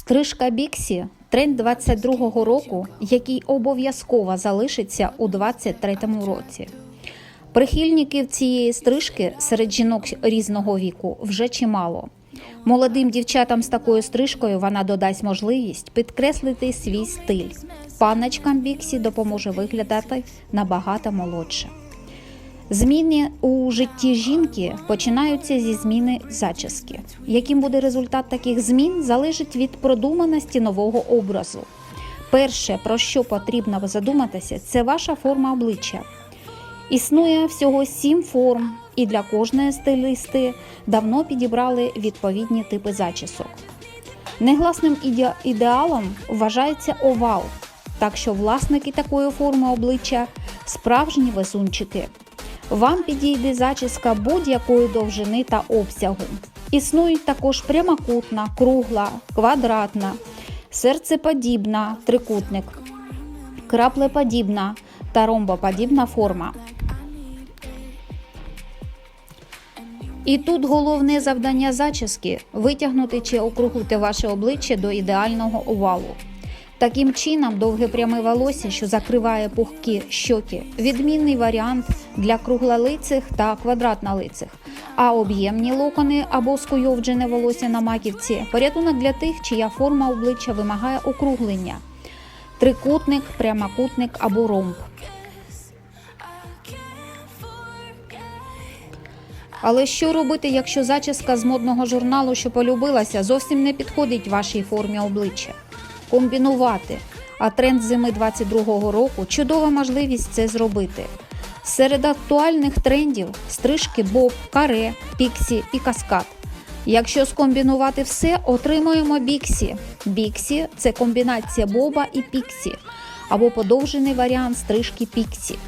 Стрижка Біксі тренд 22-го року, який обов'язково залишиться у 23-му році. Прихильників цієї стрижки серед жінок різного віку вже чимало. Молодим дівчатам з такою стрижкою вона додасть можливість підкреслити свій стиль. Панночкам Біксі допоможе виглядати набагато молодше. Зміни у житті жінки починаються зі зміни зачіски. Яким буде результат таких змін, залежить від продуманості нового образу. Перше, про що потрібно задуматися, це ваша форма обличчя. Існує всього сім форм, і для кожної стилісти давно підібрали відповідні типи зачісок. Негласним іде- ідеалом вважається овал, так що власники такої форми обличчя справжні везунчики. Вам підійде зачіска будь-якої довжини та обсягу. Існують також прямокутна, кругла, квадратна, серцеподібна, трикутник, краплеподібна та ромбоподібна форма. І тут головне завдання зачіски витягнути чи округлити ваше обличчя до ідеального овалу. Таким чином, довге пряме волосся, що закриває пухкі щоки, відмінний варіант для круглолицих та квадратнолицих, а об'ємні локони або скуйовджене волосся на маківці порятунок для тих, чия форма обличчя вимагає округлення трикутник, прямокутник або ромб. Але що робити, якщо зачіска з модного журналу, що полюбилася, зовсім не підходить вашій формі обличчя? Комбінувати. А тренд зими 22-го року чудова можливість це зробити. Серед актуальних трендів стрижки боб, каре, піксі і каскад. Якщо скомбінувати все, отримуємо біксі. Біксі це комбінація боба і піксі, або подовжений варіант стрижки піксі.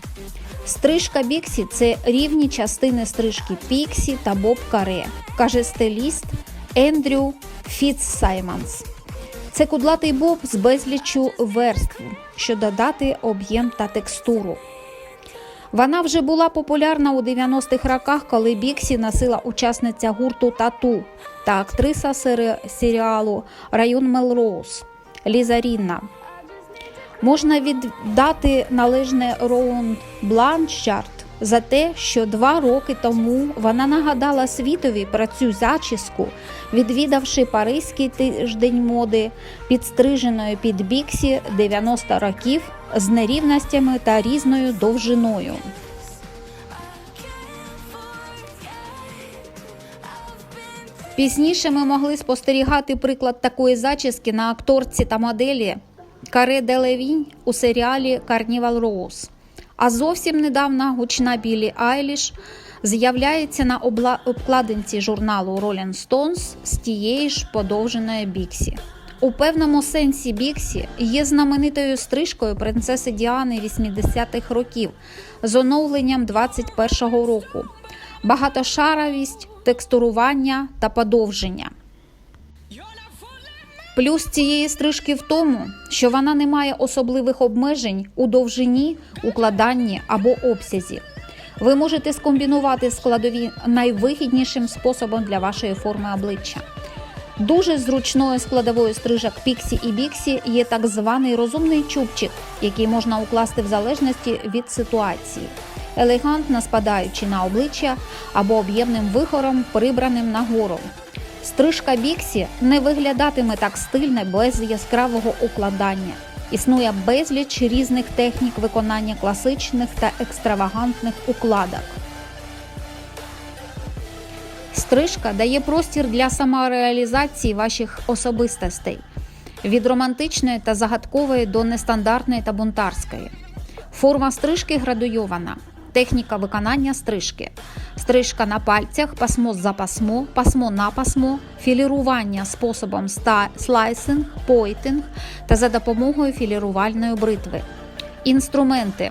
Стрижка Біксі це рівні частини стрижки Піксі та Боб Каре, каже стиліст Ендрю Фітцсайманс. Це кудлатий боб з безліччю верств, що додати об'єм та текстуру. Вона вже була популярна у 90-х роках, коли Біксі носила учасниця гурту Тату та актриса сери- серіалу Район Мелроуз Ліза Рінна. Можна віддати належне Роун Бланшард за те, що два роки тому вона нагадала світові про цю зачіску, відвідавши Паризький тиждень моди, підстриженою під біксі 90 років з нерівностями та різною довжиною. Пізніше ми могли спостерігати приклад такої зачіски на акторці та моделі Каре Делевінь у серіалі Карнівал Роуз. А зовсім недавно гучна Білі Айліш з'являється на обкладинці журналу Rolling Stones з тієї ж подовженої Біксі. У певному сенсі Біксі є знаменитою стрижкою принцеси Діани 80-х років з оновленням 21-го року. Багатошаровість, текстурування та подовження. Плюс цієї стрижки в тому, що вона не має особливих обмежень у довжині, укладанні або обсязі. Ви можете скомбінувати складові найвигіднішим способом для вашої форми обличчя. Дуже зручною складовою стрижок Піксі і Біксі є так званий розумний чубчик, який можна укласти в залежності від ситуації, елегантно спадаючи на обличчя або об'ємним вихором, прибраним нагору. Стрижка Біксі не виглядатиме так стильно без яскравого укладання. Існує безліч різних технік виконання класичних та екстравагантних укладок. Стрижка дає простір для самореалізації ваших особистостей від романтичної та загадкової до нестандартної та бунтарської. Форма стрижки градуйована. Техніка виконання стрижки. Стрижка на пальцях, пасмо за пасмо, пасмо на пасмо, філірування способом слайсинг, пойтинг та за допомогою філірувальної бритви. Інструменти: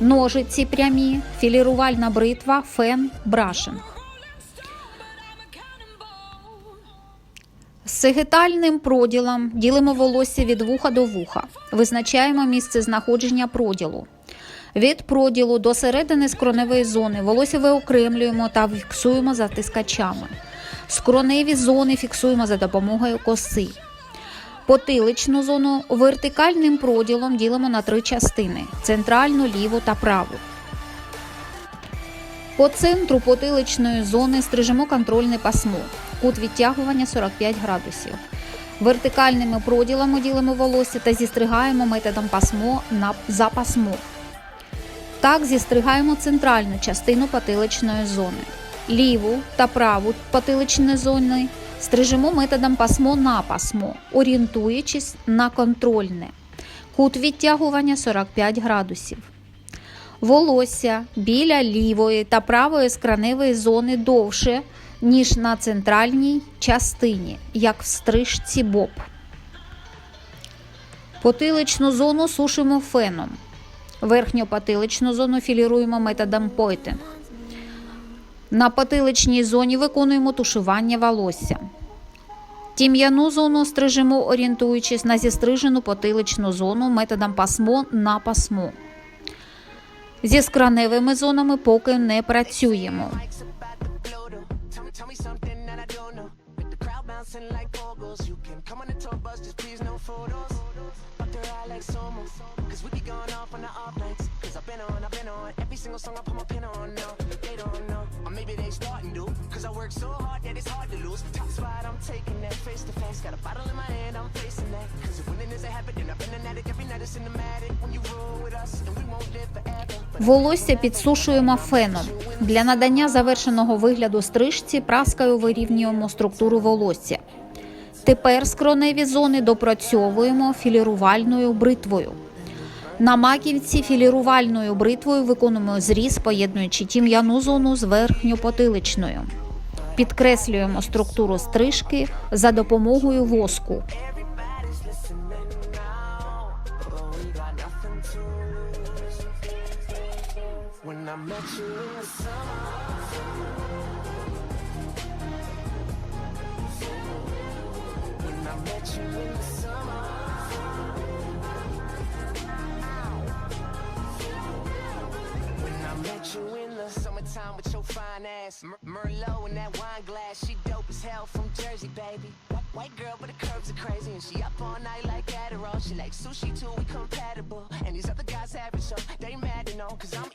ножиці прямі, філірувальна бритва, фен, брашинг. З сегітальним проділом ділимо волосся від вуха до вуха. Визначаємо місце знаходження проділу. Від проділу до середини скроневої зони волосся виокремлюємо та фіксуємо затискачами. Скроневі зони фіксуємо за допомогою коси. Потиличну зону вертикальним проділом ділимо на три частини: центральну, ліву та праву. По центру потиличної зони стрижемо контрольне пасмо. Кут відтягування 45 градусів. Вертикальними проділами ділимо волосся та зістригаємо методом пасмо на за пасмо. Так зістригаємо центральну частину потиличної зони. Ліву та праву потиличні зони стрижемо методом пасмо на пасмо, орієнтуючись на контрольне. Кут відтягування 45 градусів. Волосся біля лівої та правої скраневої зони довше, ніж на центральній частині, як в стрижці боб. Потиличну зону сушимо феном. Верхньопотиличну зону філіруємо методом пойтинг. На потиличній зоні виконуємо тушування волосся. Тім'яну зону стрижемо, орієнтуючись на зістрижену потиличну зону методом пасмо на пасмо. Зі скраневими зонами поки не працюємо. Like pogos, you can come on the tour bus, just please no photos. On, every single song I put my pin on now. They don't know, or maybe they starting to. Cause I work so hard that it's hard to lose. Top spot, I'm taking that face to face. Got a bottle in my hand, I'm facing that. Cause if winning is a habit, then I've been an addict. Every night it's cinematic. When you roll with us, and we won't live forever. Волосся підсушуємо феном. Для надання завершеного вигляду стрижці праскою вирівнюємо структуру волосся. Тепер скроневі зони допрацьовуємо філірувальною бритвою. На маківці філірувальною бритвою виконуємо зріз, поєднуючи тім'яну зону з верхньопотиличною. Підкреслюємо структуру стрижки за допомогою воску. When I met you in the summer. Met you in the summertime with your fine ass, Mer- Merlot in that wine glass, she dope as hell from Jersey, baby. White girl, but the curves are crazy, and she up all night like Adderall. She like sushi too, we compatible. And these other guys having so they mad to know, cause I'm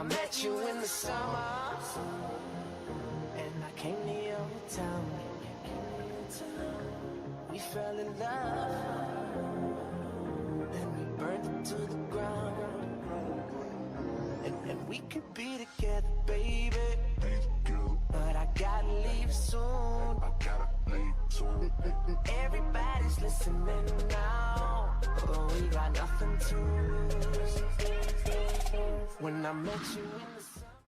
I met you in the summer. And I came to your town. We fell in love. Then we burned it to the ground. And, and we could be together, baby. But I gotta leave soon. Mm, mm, mm, Everybody's listening now. Oh, we got nothing to lose. When I met you in the